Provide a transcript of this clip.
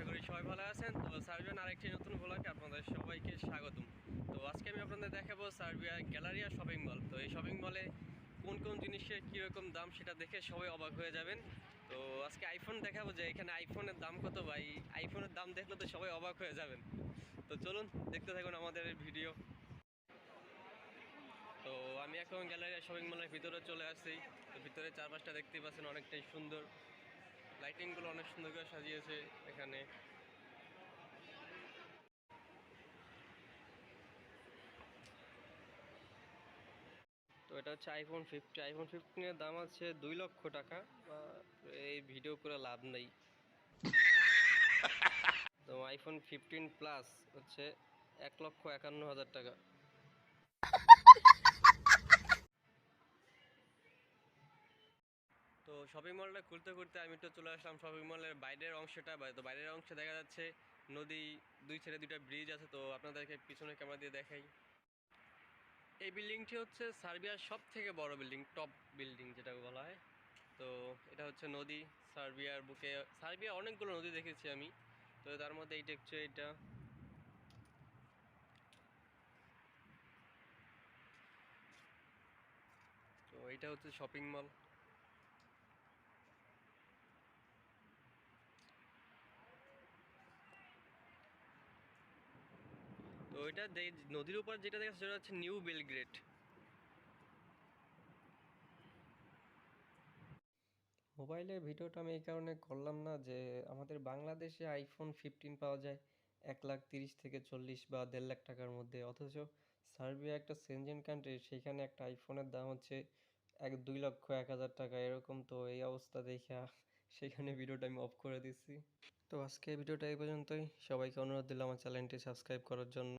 আশা করি সবাই ভালো আছেন। তো সার্বিয়ান আরেকটি নতুন ব্লগে আপনাদের সবাইকে স্বাগতম। তো আজকে আমি আপনাদের দেখাবো সার্বিয়া গ্যালারিয়া শপিং মল। তো এই শপিং মলে কোন কোন জিনিসের কীরকম দাম সেটা দেখে সবাই অবাক হয়ে যাবেন। তো আজকে আইফোন দেখাবো যে এখানে আইফোনের দাম কত ভাই? আইফোনের দাম দেখলে তো সবাই অবাক হয়ে যাবেন। তো চলুন দেখতে থাকুন আমাদের ভিডিও। তো আমি এখন গ্যালারিয়া শপিং মলের ভিতরে চলে আসছি। তো ভিতরে চারপাশটা দেখতেই পাচ্ছেন অনেকটাই সুন্দর। লাইটিংগুলো অনেক সুন্দর করে সাজিয়েছে এখানে। তো এটা হচ্ছে আইফোন ফিফটি আইফোন ফিফটিনের দাম আছে দুই লক্ষ টাকা এই ভিডিও করে লাভ নেই। তো আইফোন ফিফটিন প্লাস হচ্ছে এক লক্ষ একান্ন হাজার টাকা। শপিং মলটা খুলতে খুলতে আমি তো চলে আসলাম শপিং মলের বাইরের অংশটা। তো বাইরের অংশে দেখা যাচ্ছে নদী, দুই ছেড়ে দুইটা ব্রিজ আছে, তো আপনাদেরকে পিছনে ক্যামেরা দিয়ে দেখাই। এই বিল্ডিংটি হচ্ছে সার্বিয়ার সব থেকে বড় বিল্ডিং টপ বিল্ডিং যেটা বলা হয়। তো এটা হচ্ছে নদী, সার্বিয়ার বুকে সার্বিয়া অনেকগুলো নদী দেখেছি আমি। তো তার মধ্যে এইটা হচ্ছে এটা তো এটা হচ্ছে শপিং মল যে- নদীর উপর যেটা দেখা সেটা হচ্ছে নিউ বেলগ্রেড। মোবাইলের ভিডিওটা আমি এই কারণে করলাম না যে আমাদের বাংলাদেশে আইফোন ফিফটিন পাওয়া যায় এক লাখ তিরিশ থেকে চল্লিশ বা দেড় লাখ টাকার মধ্যে। অথচ সার্বিয়া একটা সেনজেন কান্ট্রি সেখানে একটা আইফোনের দাম হচ্ছে এক দুই লক্ষ এক হাজার টাকা, এরকম তো এই অবস্থা দেখা সেখানে ভিডিওটা আমি অফ করে দিচ্ছি। তো আজকে ভিডিওটা এই পর্যন্তই। সবাইকে অনুরোধ দিলাম আমার চ্যানেলটি সাবস্ক্রাইব করার জন্য।